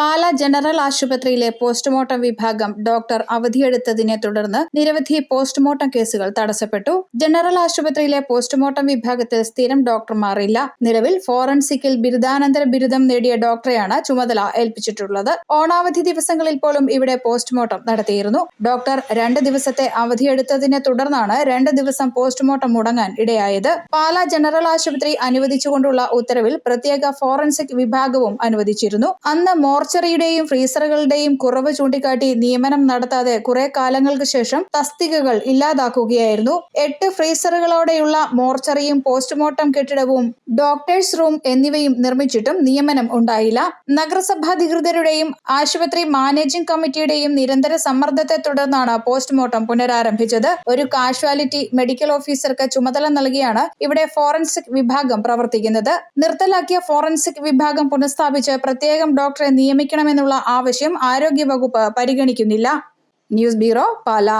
പാല general ആശുപത്രിയിലെ postmortem വിഭാഗം doctor അവധിയെടുത്തതിനെ തുടർന്ന് നിരവധി പോസ്റ്റ്മോർട്ടം കേസുകൾ തടസ്സപ്പെട്ടു. ജനറൽ ആശുപത്രിയിലെ പോസ്റ്റ്മോർട്ടം വിഭാഗത്തിൽ സ്ഥിരം ഡോക്ടർമാർ ഇല്ല നിലവിൽ ഫോറൻസിക്കിൽ ബിരുദാനന്തര ബിരുദം നേടിയ ഡോക്ടറെയാണ് ചുമതല ഏൽപ്പിച്ചിട്ടുള്ളത്. ഓണാവധി ദിവസങ്ങളിൽ പോലും ഇവിടെ പോസ്റ്റ്മോർട്ടം നടത്തിയിരുന്നു. ഡോക്ടർ രണ്ട് ദിവസത്തെ അവധിയെടുത്തതിനെ തുടർന്നാണ് രണ്ട് ദിവസം പോസ്റ്റ്മോർട്ടം മുടങ്ങാൻ ഇടയായത്. പാല ജനറൽ ആശുപത്രി അനുവദിച്ചുകൊണ്ടുള്ള ഉത്തരവിൽ പ്രത്യേക ഫോറൻസിക് വിഭാഗവും അനുവദിച്ചിരുന്നു. അന്ന് മോർച്ചറിയുടെയും ഫ്രീസറുകളുടെയും കുറവ് ചൂണ്ടിക്കാട്ടി നിയമനം നടത്താതെ കുറെ കാലങ്ങൾക്ക് ശേഷം തസ്തികകൾ ഇല്ലാതാക്കുകയായിരുന്നു. എട്ട് ഫ്രീസറുകളോടെയുള്ള മോർച്ചറിയും പോസ്റ്റ്മോർട്ടം കെട്ടിടവും ഡോക്ടേഴ്സ് റൂം എന്നിവയും നിർമ്മിച്ചിട്ടും നിയമനം ഉണ്ടായില്ല. നഗരസഭാധികൃതരുടെയും ആശുപത്രി മാനേജിംഗ് കമ്മിറ്റിയുടെയും നിരന്തര സമ്മർദ്ദത്തെ തുടർന്നാണ് പോസ്റ്റ്മോർട്ടം പുനരാരംഭിച്ചത്. ഒരു കാഷ്വാലിറ്റി മെഡിക്കൽ ഓഫീസർക്ക് ചുമതല നൽകിയാണ് ഇവിടെ ഫോറൻസിക് വിഭാഗം പ്രവർത്തിക്കുന്നത്. നിർത്തലാക്കിയ ഫോറൻസിക് വിഭാഗം പുനഃസ്ഥാപിച്ച് പ്രത്യേകം ഡോക്ടറെ നിയമിക്കണമെന്നുള്ള ആവശ്യം ആരോഗ്യവകുപ്പ് പരിഗണിക്കുന്നില്ല. News bureau Pala.